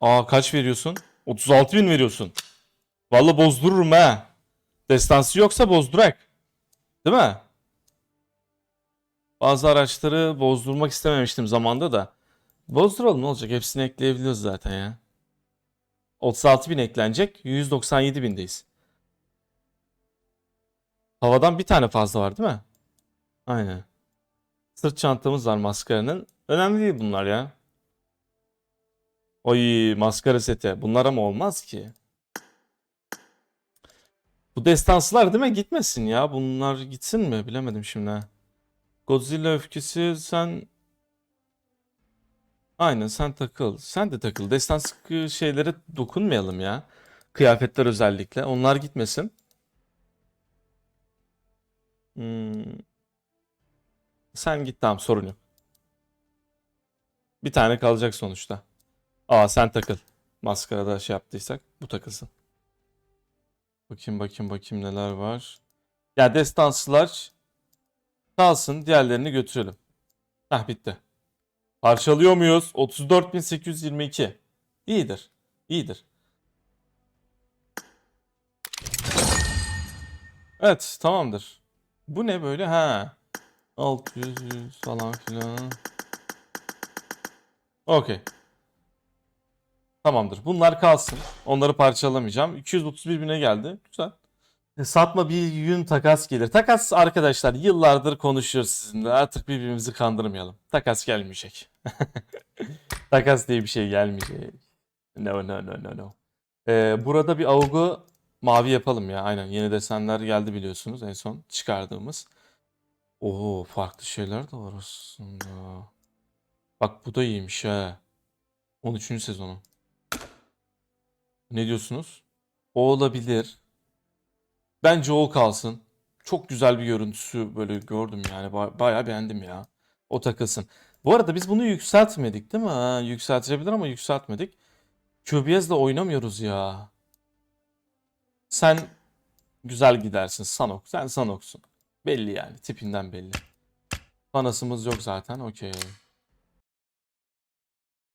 Aa kaç veriyorsun? 36 bin veriyorsun. Vallahi bozdururum ha. Destansı yoksa bozdurak. Değil mi? Bazı araçları bozdurmak istememiştim zamanda da. Bozduralım ne olacak? Hepsini ekleyebiliyoruz zaten ya. 36 bin eklenecek. 197 bindeyiz. Havadan bir tane fazla var değil mi? Aynen. Sırt çantamız var maskaranın. Önemli değil bunlar ya. Oy maskara seti. Bunlar ama olmaz ki. Bu destansılar değil mi? Gitmesin ya. Bunlar gitsin mi? Bilemedim şimdi. Godzilla öfkesi sen... Aynen sen takıl. Sen de takıl. Destans şeylere dokunmayalım ya. Kıyafetler özellikle. Onlar gitmesin. Hmm. Sen git tamam sorun yok. Bir tane kalacak sonuçta. Aa sen takıl. Maskarada şey yaptıysak bu takılsın. Bakayım bakayım bakayım neler var. Ya destansılar kalsın diğerlerini götürelim. Heh bitti. Parçalıyor muyuz? 34.822. İyidir. İyidir. Evet tamamdır. Bu ne böyle? Ha. 600 100 falan filan. Okey. Tamamdır. Bunlar kalsın. Onları parçalamayacağım. 231 bine geldi. Güzel. E, Satma bir yün takas gelir. Takas arkadaşlar yıllardır konuşuyoruz sizinle. Artık birbirimizi kandırmayalım. Takas gelmeyecek. Takas diye bir şey gelmeyecek. No no no no no. Ee, burada bir augu mavi yapalım ya. Aynen yeni desenler geldi biliyorsunuz en son çıkardığımız. Oo farklı şeyler de var aslında. Bak bu da iyiymiş ha. 13. sezonu. Ne diyorsunuz? O olabilir. Bence o kalsın. Çok güzel bir görüntüsü böyle gördüm yani. Ba- bayağı beğendim ya. O takılsın. Bu arada biz bunu yükseltmedik değil mi? Ha, yükseltilebilir ama yükseltmedik. QBS'le oynamıyoruz ya. Sen güzel gidersin Sanok. Sen Sanok'sun. Belli yani. Tipinden belli. Fanasımız yok zaten. Okey.